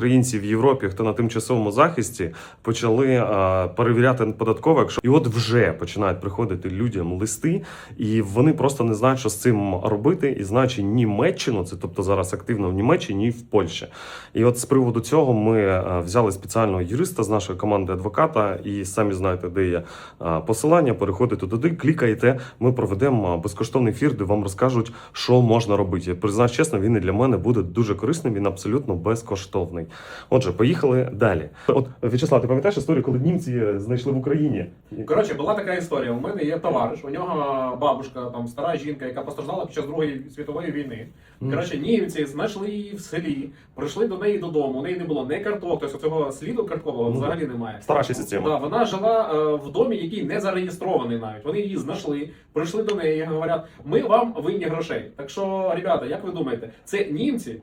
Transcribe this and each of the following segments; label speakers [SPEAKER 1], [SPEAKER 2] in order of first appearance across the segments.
[SPEAKER 1] Українці в Європі, хто на тимчасовому захисті, почали а, перевіряти податкове, якщо і от вже починають приходити людям листи, і вони просто не знають, що з цим робити, і знаючи Німеччину, це тобто зараз активно в Німеччині і в Польщі. І от з приводу цього ми а, взяли спеціального юриста з нашої команди адвоката, і самі знаєте, де є а, посилання. Переходите туди, клікаєте. Ми проведемо безкоштовний ефір, де вам розкажуть, що можна робити. Я признаюсь чесно, він і для мене буде дуже корисним. Він абсолютно безкоштовний. Отже, поїхали далі. От В'ячеслав, ти пам'ятаєш історію, коли німці знайшли в Україні?
[SPEAKER 2] Коротше, була така історія. У мене є товариш, у нього бабушка, там стара жінка, яка постраждала під час Другої світової війни. Коротше, німці знайшли її в селі, прийшли до неї додому. У неї не було ні карток, тобто цього сліду карткового
[SPEAKER 1] Ну,
[SPEAKER 2] взагалі немає.
[SPEAKER 1] Стара система.
[SPEAKER 2] Да, вона жила е, в домі, який не зареєстрований навіть. Вони її знайшли, прийшли до неї і говорять: ми вам винні грошей. Так що, ребята, як ви думаєте, це німці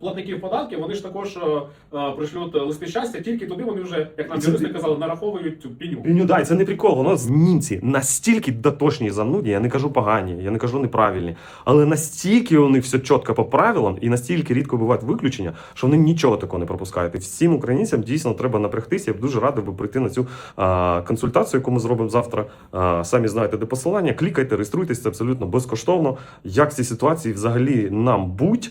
[SPEAKER 2] Платників податків, вони ж також е, е, пришлють листи щастя, тільки туди вони вже, як нам
[SPEAKER 1] Це-
[SPEAKER 2] юристи казали, нараховують цю пеню.
[SPEAKER 1] Ну дай, це не прикол. Воно з німці настільки дотошні і занудні, я не кажу погані, я не кажу неправильні. Але настільки вони все чітко по правилам, і настільки рідко бувають виключення, що вони нічого такого не пропускають. І всім українцям дійсно треба напрягтися. Я б дуже радий би прийти на цю а, консультацію, яку ми зробимо завтра. А, самі знаєте, де посилання. Клікайте, реєструйтесь, це абсолютно безкоштовно. Як в цій ситуації взагалі нам будь.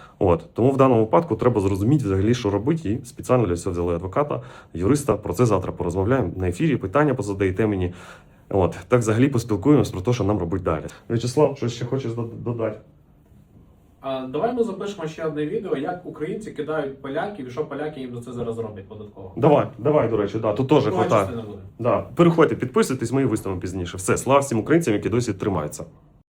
[SPEAKER 1] От тому в даному випадку треба зрозуміти взагалі, що робити, і спеціально для цього взяли адвоката, юриста. Про це завтра порозмовляємо на ефірі. Питання позадаєте мені. От так взагалі поспілкуємось про те, що нам робити далі. Вячеслав, щось ще хочеш додати?
[SPEAKER 2] А, давай ми запишемо ще одне відео, як українці кидають поляків і що поляки їм за це зараз роблять податково.
[SPEAKER 1] Давай, давай, до речі, да, тут теж хватає. Да. Переходьте, підписуйтесь, ми виставимо пізніше. Все, слава всім українцям, які досі тримаються.